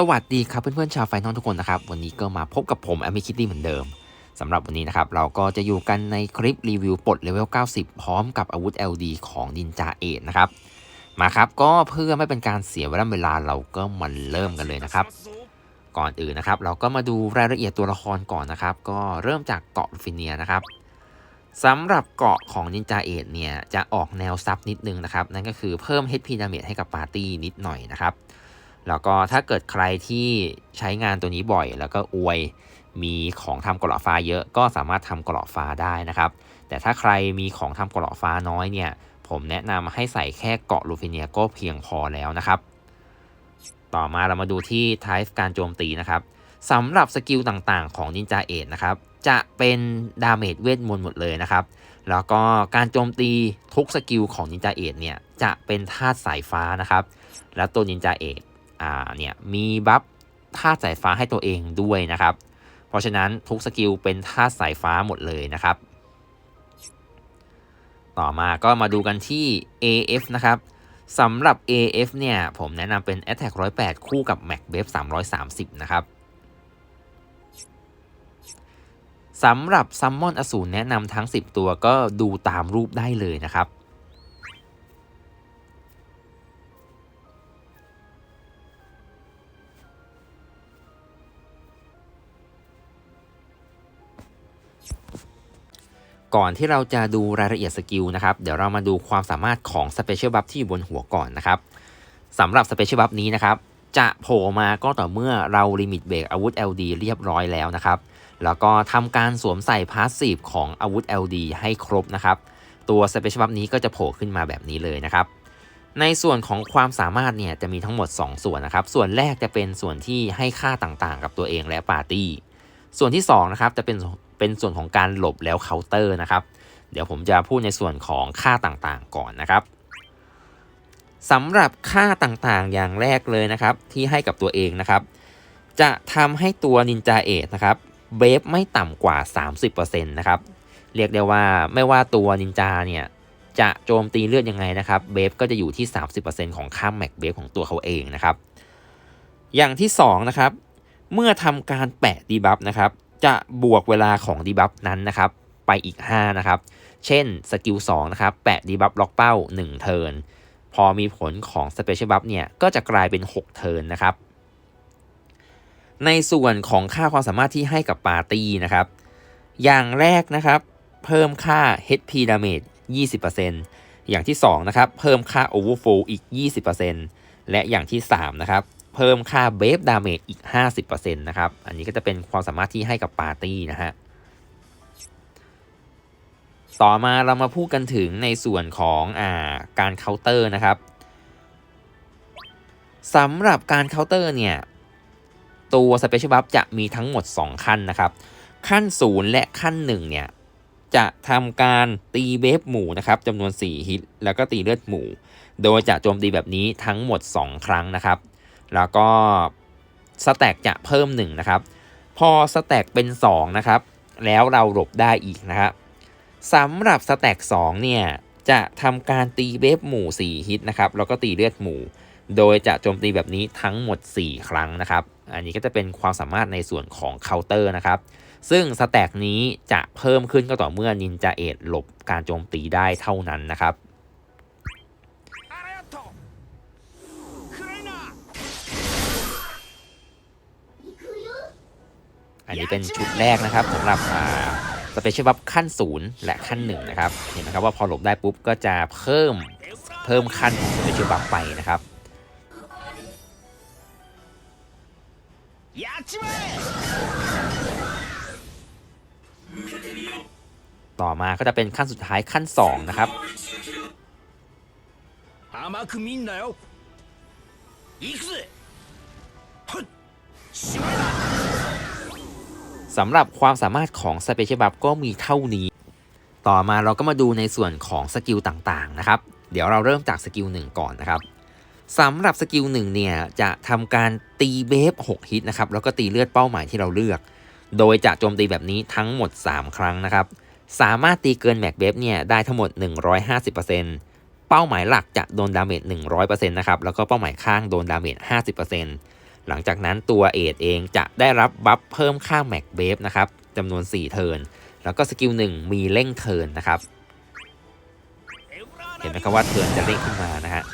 สวัสดีครับเพื่อนๆชาวไฟนอลทุกคนนะครับ วันนี้ก็มาพบกับผมแอม i คิตตี้เหมือนเดิมสำหรับวันนี้นะครับเราก็จะอยู่กันในคลิปรีวิวปลดเลเวล 90 พร้อมกับอาวุธ LD ของดินจาเอทนะครับ มาครับก็เพื่อไม่เป็นการเสียเวลาเวลาเราก็มาเริ่มกันเลยนะครับ ก่อนอื่นนะครับ เราก็มาดูรายละเอียดตัวละครก่อนนะครับ ก็เริ่มจากเกาะฟิเนียนะครับสำหรับเกาะของนินจาเอทเนี่ยจะออกแนวซับนิดนึงนะครับนั่นก็คือเพิ่ม HP damage ให้กับปาร์ตี้นิดหน่อยนะครับ แล้วก็ถ้าเกิดใครที่ใช้งานตัวนี้บ่อย แล้วก็อวยมีของทำกรอบฟ้าเยอะก็สามารถทำกรอบฟ้าได้นะครับ แต่ถ้าใครมีของทำกรอบฟ้าน้อยเนี่ย ผมแนะนำให้ใส่แค่เกาะลูฟิเนียก็เพียงพอแล้วนะครับ ต่อมาเรามาดูที่ทายการโจมตีนะครับสำหรับสกิลต่างๆของนินจาเอทนะครับ จะเป็นดาเมจเวทมนต์หมดเลยนะครับ แล้วก็การโจมตีทุกสกิลของนินจาเอทเนี่ยจะเป็นธาตุสายฟ้านะครับ และตัวนินจาเอท อ่าเนี่ยมีบัฟธาสายฟ้าให้ตัวเองด้วยนะครับ เพราะฉะนั้นทุกสกิลเป็นธาสายฟ้าหมดเลยนะครับ ต่อมาก็มาดูกันที่ AF นะครับสำหรับ AF เนี่ยผมแนะนำเป็น Attack 108 คู่กับ Mac b a f 330 นะครับสำหรับซัมมอนอสูรแนะนำทั้ง 10 ตัวก็ดูตามรูปได้เลยนะครับ ก่อนที่เราจะดูรายละเอียดสกิลนะครับ เดี๋ยวเรามาดูความสามารถของสเปเชียลบัฟที่อยู่บนหัวก่อนนะครับสำหรับสเปเชียลบัฟนี้นะครับ จะโผล่มาก็ต่อเมื่อเราลิมิตเบรกอาวุธ LD เรียบร้อยแล้วนะครับ แล้วก็ทำการสวมใส่พาสซีฟของอาวุธ LD ให้ครบนะครับ ตัวสเปเชียลบัฟนี้ก็จะโผล่ขึ้นมาแบบนี้เลยนะครับในส่วนของความสามารถเนี่ยจะมีทั้งหมด 2 ส่วนนะครับ ส่วนแรกจะเป็นส่วนที่ให้ค่าต่างๆ กับตัวเองและปาร์ตี้ ส่วนที่2นะครับจะเป็น เป็นส่วนของการหลบแล้วเคาน์เตอร์นะครับ เดี๋ยวผมจะพูดในส่วนของค่าต่างๆก่อนนะครับสำหรับค่าต่างๆอย่างแรกเลยนะครับ ที่ให้กับตัวเองนะครับ จะทำให้ตัวนินจาเอทนะครับเบฟไม่ต่ำกว่า 30%นะครับ เรียกได้ว่าไม่ว่าตัวนินจาเนี่ยจะโจมตีเลือดยังไงนะครับ เบฟก็จะอยู่ที่ 30%ของค่าแม็กเบฟของตัวเขาเองนะครับ อย่างที่2นะครับ เมื่อทำการแปะดีบัฟนะครับ จะบวกเวลาของดีบัฟนั้นนะครับไปอีก 5 นะครับ เช่นสกิล2นะครับแปะดีบัฟล็อกเป้า 1 เทิร์น พอมีผลของสเปเชียลบัฟเนี่ย ก็จะกลายเป็น 6 เทิร์นนะครับ ในส่วนของค่าความสามารถที่ให้กับปาร์ตี้นะครับ อย่างแรกนะครับ เพิ่มค่า HP damage 20%อย่างที่ 2 นะครับ เพิ่มค่า overflow อีก 20%และอย่างที่ 3 นะครับ เพิ่มค่าเบฟดาเมจอีก 50%นะครับ อันนี้ก็จะเป็นความสามารถที่ให้กับปาร์ตี้นะฮะ ต่อมาเรามาพูดกันถึงในส่วนของอ่าการเคาน์เตอร์นะครับสำหรับการเคาน์เตอร์เนี่ย ตัวสเปเชียลบัฟจะมีทั้งหมด 2 ขั้นนะครับ ขั้น 0 และขั้น 1 เนี่ย จะทำการตีเบฟหมู่นะครับจำนวน 4 ฮิต แล้วก็ตีเลือดหมู่โดยจะโจมตีแบบนี้ทั้งหมด 2 ครั้งนะครับ แล้วก็สแต็กจะเพิ่ม1นะครับพอสแต็กเป็น2นะครับแล้วเราหลบได้อีกนะครับสำหรับสแต็ก2เนี่ยจะทำการตีเวฟหมู่ 4 ฮิตนะครับแล้วก็ตีเลือดหมู่ โดยจะโจมตีแบบนี้ทั้งหมด 4 ครั้งนะครับ อันนี้ก็จะเป็นความสามารถในส่วนของเคาน์เตอร์นะครับซึ่งสแต็กนี้จะเพิ่มขึ้นก็ต่อเมื่อนินจาเอทหลบการโจมตีได้เท่านั้นนะครับ นนี้เป็นชุดแรกนะครับสำหรับสเปเชียลบัฟขั้นศูนย์และขั้นหนึ่งนะครับ เห็นไหมครับว่าพอหลบได้ปุ๊บก็จะเพิ่มเพิ่มขั้นของสเปเชียลบัฟไปนะครับต่อมาก็จะเป็นขั้นสุดท้ายขั้น 2 นะครับ สำหรับความสามารถของสเปเชียลบัฟก็มีเท่านี้ ต่อมาเราก็มาดูในส่วนของสกิลต่างๆนะครับ เดี๋ยวเราเริ่มจากสกิลหนึ่งก่อนนะครับสำหรับสกิลหนึ่งเนี่ยจะทำการตีเบฟ6ฮิตนะครับแล้วก็ตีเลือดเป้าหมายที่เราเลือก โดยจะโจมตีแบบนี้ทั้งหมด 3 ครั้งนะครับสามารถตีเกินแม็กเบฟเนี่ยได้ทั้งหมด 150%เป้าหมายหลักจะโดนดาเมจ100%นะครับแล้วก็เป้าหมายข้างโดนดาเมจ50% หลังจากนั้นตัวเอทเองจะได้รับบัฟเพิ่มค่าแม็กเบฟนะครับจำนวน 4 เทิร์นแล้วก็สกิล1มีเร่งเทิร์นนะครับ เห็นไหมครับว่าเทิร์นจะเร่งขึ้นมานะฮะ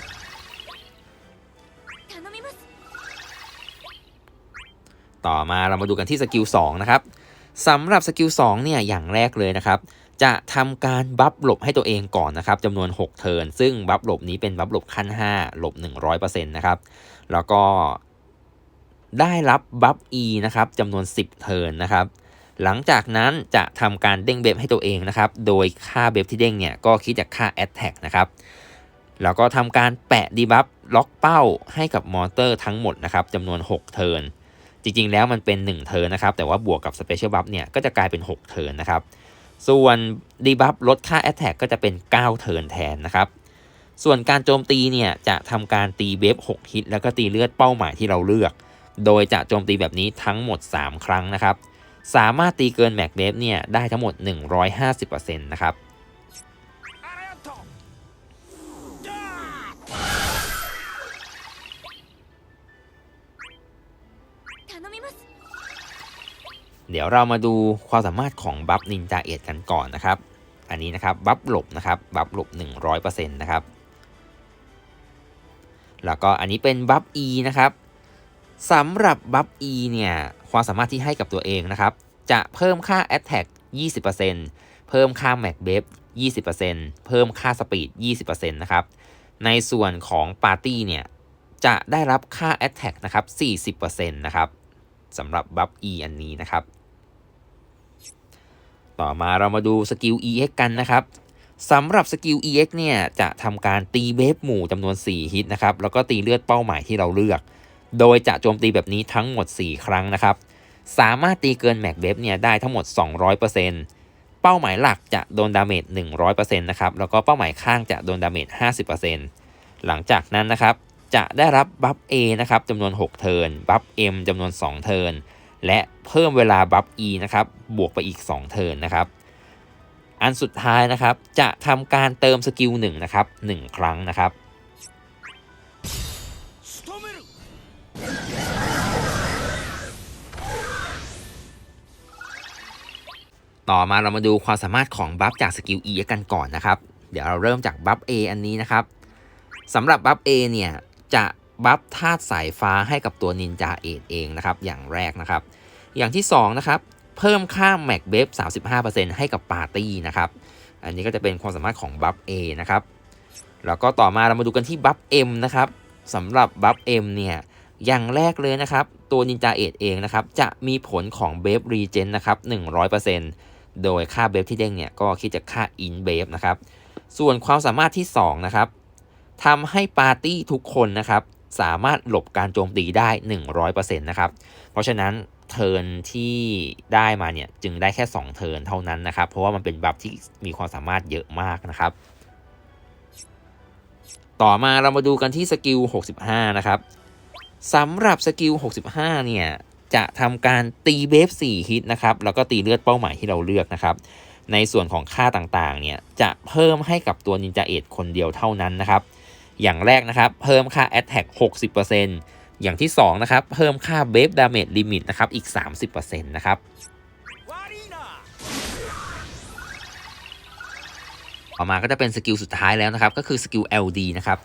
ต่อมาเรามาดูกันที่สกิล2นะครับสำหรับสกิล2เนี่ยอย่างแรกเลยนะครับ จะทำการบัฟหลบให้ตัวเองก่อนนะครับจำนวน 6 เทิร์นซึ่งบัฟหลบนี้เป็นบัฟหลบขั้น 5 หลบ 100%นะครับแล้วก็ ได้รับบัฟ E นะครับจำนวน 10 เทิร์นนะครับ หลังจากนั้นจะทำการเด้งเบฟให้ตัวเองนะครับ โดยค่าเบฟที่เด้งเนี่ยก็คิดจากค่า Attack นะครับ แล้วก็ทำการแปะดีบัฟล็อกเป้าให้กับมอนเตอร์ทั้งหมดนะครับจำนวน 6 เทิร์น จริงๆแล้วมันเป็น 1 เทิร์นนะครับ แต่ว่าบวกกับสเปเชียลบัฟเนี่ยก็จะกลายเป็น 6 เทิร์นนะครับ ส่วนดีบัฟลดค่า Attack ก็จะเป็น 9 เทิร์นแทนนะครับส่วนการโจมตีเนี่ยจะทำการตีเบฟ6ฮิตแล้วก็ตีเลือดเป้าหมายที่เราเลือก โดยจะโจมตีแบบนี้ทั้งหมด 3 ครั้งนะครับ สามารถตีเกินแม็กเดฟเนี่ยได้ทั้งหมด 150%นะครับเดี๋ยวเรามาดูความสามารถของบัฟนินจาเอ็ดกันก่อนนะครับ อันนี้นะครับบัฟหลบนะครับบัฟหลบ 100%นะครับ แล้วก็อันนี้เป็นบัฟ E นะครับ สำหรับบัฟ E เนี่ยความสามารถที่ให้กับตัวเองนะครับ จะเพิ่มค่า Attack 20%เพิ่มค่า Max b a f 20%เพิ่มค่า Speed 20%นะครับในส่วนของปาร์ตี้เนี่ยจะได้รับค่า Attack นะครับ 40%นะครับสำหรับบัฟ E อันนี้นะครับ ต่อมาเรามาดูสกิล EX กันนะครับสำหรับสกิล EX เนี่ยจะทำการตีเบฟหมู่จำนวน 4 ฮิตนะครับ แล้วก็ตีเลือดเป้าหมายที่เราเลือก โดยจะโจมตีแบบนี้ทั้งหมด 4 ครั้งนะครับ สามารถตีเกินแม็กเบฟเนี่ยได้ทั้งหมด 200%เป้าหมายหลักจะโดนดาเมจ 100%นะครับ แล้วก็เป้าหมายข้างจะโดนดาเมจ 50%หลังจากนั้นนะครับ จะได้รับบัฟ A นะครับจำนวน 6 เทิร์น บัฟ M จำนวน 2 เทิร์น และเพิ่มเวลาบัฟ E นะครับ บวกไปอีก 2 เทิร์นนะครับ อันสุดท้ายนะครับ จะทำการเติมสกิล1นะครับ 1 ครั้งนะครับ ต่อมาเรามาดูความสามารถของบัฟจากสกิล E กันก่อนนะครับ เดี๋ยวเราเริ่มจากบัฟ A อันนี้นะครับสำหรับบัฟ A เนี่ย จะบัฟธาตุสายฟ้าให้กับตัวนินจาเอทเองนะครับ อย่างแรกนะครับ อย่างที่2นะครับ เพิ่มค่า Mac b a f 35%ให้กับปาร์ตี้นะครับ อันนี้ก็จะเป็นความสามารถของบัฟ A นะครับ แล้วก็ต่อมาเรามาดูกันที่บัฟ M นะครับสำหรับบัฟ M เนี่ย อย่างแรกเลยนะครับ ตัวนินจาเอทเองนะครับ จะมีผลของเบฟรีเจนนะครับ100% โดยค่าเบฟที่เด้งเนี่ยก็คิดจากค่าอินเบฟนะครับ ส่วนความสามารถที่ 2 นะครับทำให้ปาร์ตี้ทุกคนนะครับ สามารถหลบการโจมตีได้ 100%นะครับ เพราะฉะนั้นเทิร์นที่ได้มาเนี่ยจึงได้แค่ 2 เทิร์นเท่านั้นนะครับ เพราะว่ามันเป็นบัฟที่มีความสามารถเยอะมากนะครับ ต่อมาเรามาดูกันที่สกิล 65 นะครับสำหรับสกิล 65 เนี่ย จะทำการตีเวฟ4ฮิตนะครับแล้วก็ตีเลือดเป้าหมายที่เราเลือกนะครับ ในส่วนของค่าต่างๆเนี่ยจะเพิ่มให้กับตัวนินจาเอ็ดคนเดียวเท่านั้นนะครับอย่างแรกนะครับเพิ่มค่าแ Attack 60%อย่างที่2นะครับเพิ่มค่าเบฟดาเมจลิมิตนะครับอีก 30%นะครับต่อมาก็จะเป็นสกิลสุดท้ายแล้วนะครับ ก็คือสกิล LD นะครับ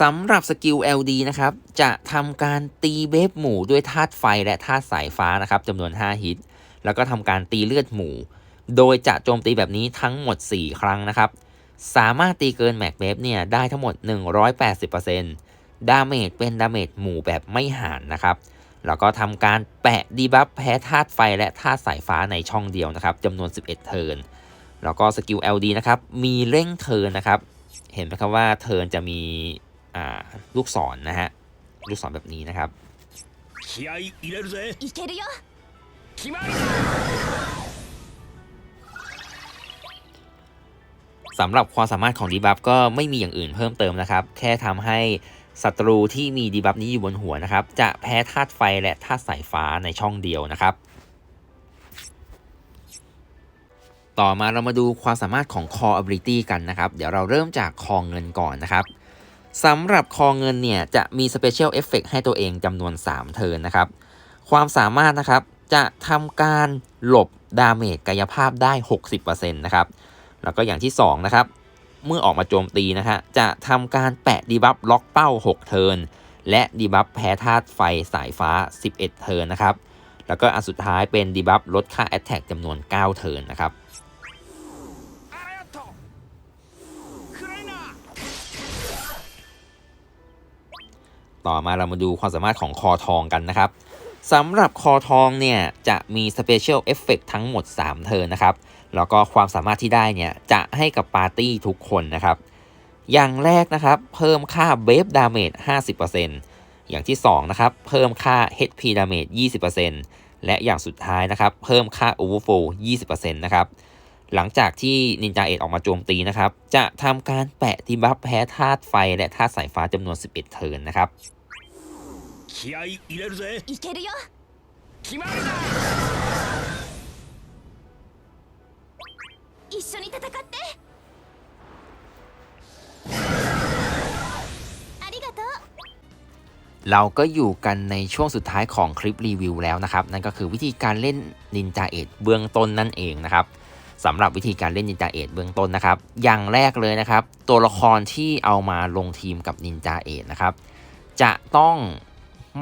สำหรับสกิล LD นะครับ จะทำการตีเบฟหมูด้วยธาตุไฟและธาตุสายฟ้านะครับจำนวน 5 ฮิต แล้วก็ทำการตีเลือดหมู โดยจะโจมตีแบบนี้ทั้งหมด 4 ครั้งนะครับ สามารถตีเกินแม็กเบฟเนี่ยได้ทั้งหมด 180%ดาเมจเป็นดาเมจหมู่แบบไม่หารนะครับ แล้วก็ทำการแปะดีบัฟแพ้ธาตุไฟและธาตุสายฟ้าในช่องเดียวนะครับจำนวน 11 เทิร์น แล้วก็สกิล LD นะครับ มีเร่งเทิร์นนะครับ เห็นไหมครับว่าเทิร์นจะมี ลูกศรนนะฮะ ลูกศรแบบนี้นะครับสำหรับความสามารถของดีบัฟก็ไม่มีอย่างอื่นเพิ่มเติมนะครับ แค่ทำให้ศัตรูที่มีดีบัฟนี้อยู่บนหัวนะครับ จะแพ้ธาตุไฟและธาตุสายฟ้าในช่องเดียวนะครับ ต่อมาเรามาดูความสามารถของ Core Ability กันนะครับ เดี๋ยวเราเริ่มจากคอเงินก่อนนะครับ สำหรับคอเงินเนี่ยจะมี Special Effect ให้ตัวเองจำนวน 3 เทินนะครับ ความสามารถนะครับจะทำการหลบดาเมจกายภาพได้ 60%นะครับ แล้วก็อย่างที่ 2 นะครับ เมื่อออกมาโจมตีนะฮะจะทำการแปะดีบัฟล็อกเป้า 6 เทินและดีบัฟแพ้ธาตุไฟสายฟ้า 11 เทินนะครับ แล้วก็อันสุดท้ายเป็นดีบัฟลดค่า Attack จำนวน 9 เทินนะครับ ต่อมาเรามาดูความสามารถของคอทองกันนะครับสำหรับคอทองเนี่ยจะมี Special Effect ทั้งหมด 3 เทิร์นนะครับแล้วก็ความสามารถที่ได้เนี่ยจะให้กับปาร์ตี้ทุกคนนะครับ อย่างแรกนะครับ เพิ่มค่า b a v e Damage 50%อย่างที่2นะครับเพิ่มค่า HP Damage 20%และอย่างสุดท้ายนะครับ เพิ่มค่า Overflow 20%นะครับ หลังจากที่นินจาเอ็ดออกมาโจมตีนะครับ จะทำการแปะที่บัฟแพ้ธาตุไฟและธาตุสายฟ้าจำนวน 11 เทิร์นนะครับเราก็อยู่กันในช่วงสุดท้ายของคลิปรีวิวแล้วนะครับ นั่นก็คือวิธีการเล่นนินจาเอ็ดเบื้องต้นนั่นเองนะครับ สำหรับวิธีการเล่นนินจาเอ็ดเบื้องต้นนะครับ อย่างแรกเลยนะครับ ตัวละครที่เอามาลงทีมกับนินจาเอ็ดนะครับ จะต้อง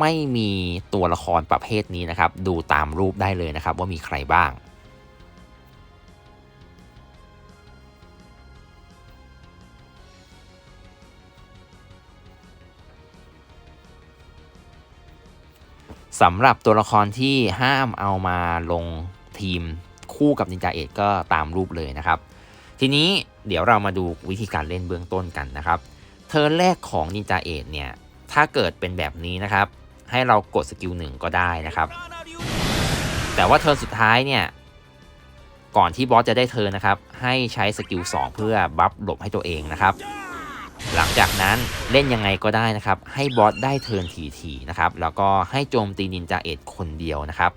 ไม่มีตัวละครประเภทนี้นะครับ ดูตามรูปได้เลยนะครับ ว่ามีใครบ้างสำหรับตัวละครที่ห้ามเอามาลงทีม คู่กับนินจาเอกก็ตามรูปเลยนะครับ ทีนี้เดี๋ยวเรามาดูวิธีการเล่นเบื้องต้นกันนะครับ เทอร์แรกของนินจาเอกเนี่ยถ้าเกิดเป็นแบบนี้นะครับ ให้เรากดสกิลหนึ่งก็ได้นะครับ แต่ว่าเทิร์นสุดท้ายเนี่ยก่อนที่บอสจะได้เทิร์นนะครับ ให้ใช้สกิล2เพื่อบัฟหลบให้ตัวเองนะครับ หลังจากนั้นเล่นยังไงก็ได้นะครับ ให้บอสได้เทิร์นทีๆนะครับ แล้วก็ให้โจมตีนินจาเอ็ดคนเดียวนะครับ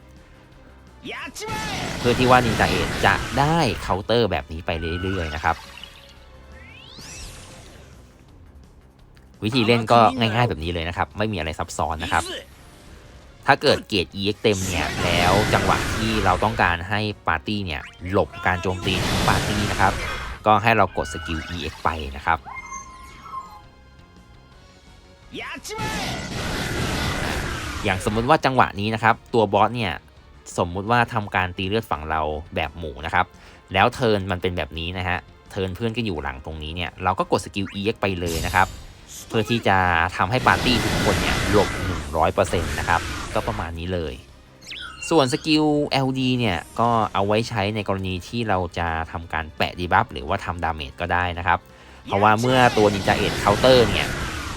เพื่อที่ว่านินจาเอทจะได้เคาน์เตอร์แบบนี้ไปเรื่อยๆนะครับ วิธีเล่นก็ง่ายๆแบบนี้เลยนะครับ ไม่มีอะไรซับซ้อนนะครับ ถ้าเกิดเกียรติ EX เต็มเนี่ยแล้วจังหวะที่เราต้องการให้ปาร์ตี้เนี่ยหลบการโจมตีของปาร์ตี้นะครับ ก็ให้เรากดสกิล EX ไปนะครับอย่างสมมติว่าจังหวะนี้นะครับ ตัวบอสเนี่ย สมมุติว่าทำการตีเลือดฝั่งเราแบบหมูนะครับ แล้วเทิร์นมันเป็นแบบนี้นะฮะ เทิร์นเพื่อนก็อยู่หลังตรงนี้เนี่ย เราก็กดสกิล EX ไปเลยนะครับ เพื่อที่จะทำให้ปาร์ตี้ทุกคนเนี่ยหลบ 100%นะครับ ก็ประมาณนี้เลย ส่วนสกิล LD เนี่ย ก็เอาไว้ใช้ในกรณีที่เราจะทำการแปะดีบัฟหรือว่าทำดาเมจก็ได้นะครับ เพราะว่าเมื่อตัวนินจาเอ็ดเคาน์เตอร์เนี่ย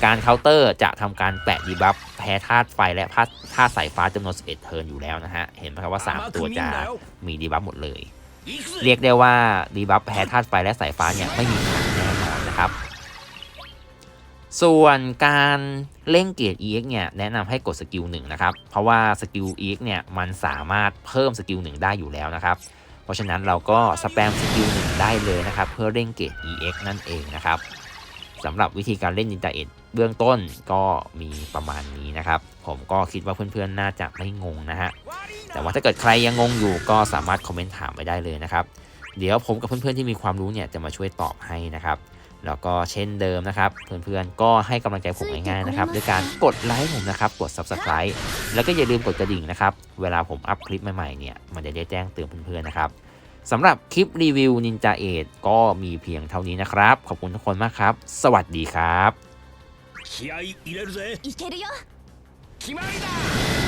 การเคาน์เตอร์จะทำการแปะดีบัฟแพ้ธาตุไฟและธาตุสายฟ้าจำนวน11เอ็ดเทิร์นอยู่แล้วนะฮะ เห็นไหมครับว่า 3 ตัวจะมีดีบัฟหมดเลย เรียกได้ว่าดีบัฟแพ้ธาตุไฟและสายฟ้าเนี่ยไม่มีทาแน่นอนนะครับ ส่วนการเร่งเกียรด EX เนี่ยแนะนำให้กดสกิล1นะครับ เพราะว่าสกิล EX เนี่ยมันสามารถเพิ่มสกิล1ได้อยู่แล้วนะครับ เพราะฉะนั้นเราก็สแปมสกิล1ได้เลยนะครับ เพื่อเร่งเกียรด EX นั่นเองนะครับสำหรับวิธีการเล่นนินจาเอ็ด เบื้องต้นก็มีประมาณนี้นะครับ ผมก็คิดว่าเพื่อนๆน่าจะไม่งงนะฮะแต่ว่าถ้าเกิดใครยังงงอยู่ก็สามารถคอมเมนต์ถามไปได้เลยนะครับ เดี๋ยวผมกับเพื่อนๆที่มีความรู้เนี่ยจะมาช่วยตอบให้นะครับแล้วก็เช่นเดิมนะครับ เพื่อนๆก็ให้กำลังใจผมง่ายๆนะครับด้วยการกดไลค์ผมนะครับ กด Subscribe แล้วก็อย่าลืมกดกระดิ่งนะครับ เวลาผมอัพคลิปใหม่ๆเนี่ยมันจะได้แจ้งเตือนเพื่อนๆนะครับสำหรับคลิปรีวิวนินจาเอทก็มีเพียงเท่านี้นะครับ ขอบคุณทุกคนมากครับ สวัสดีครับ 気合い入れるぜ。いけるよ。決まりだ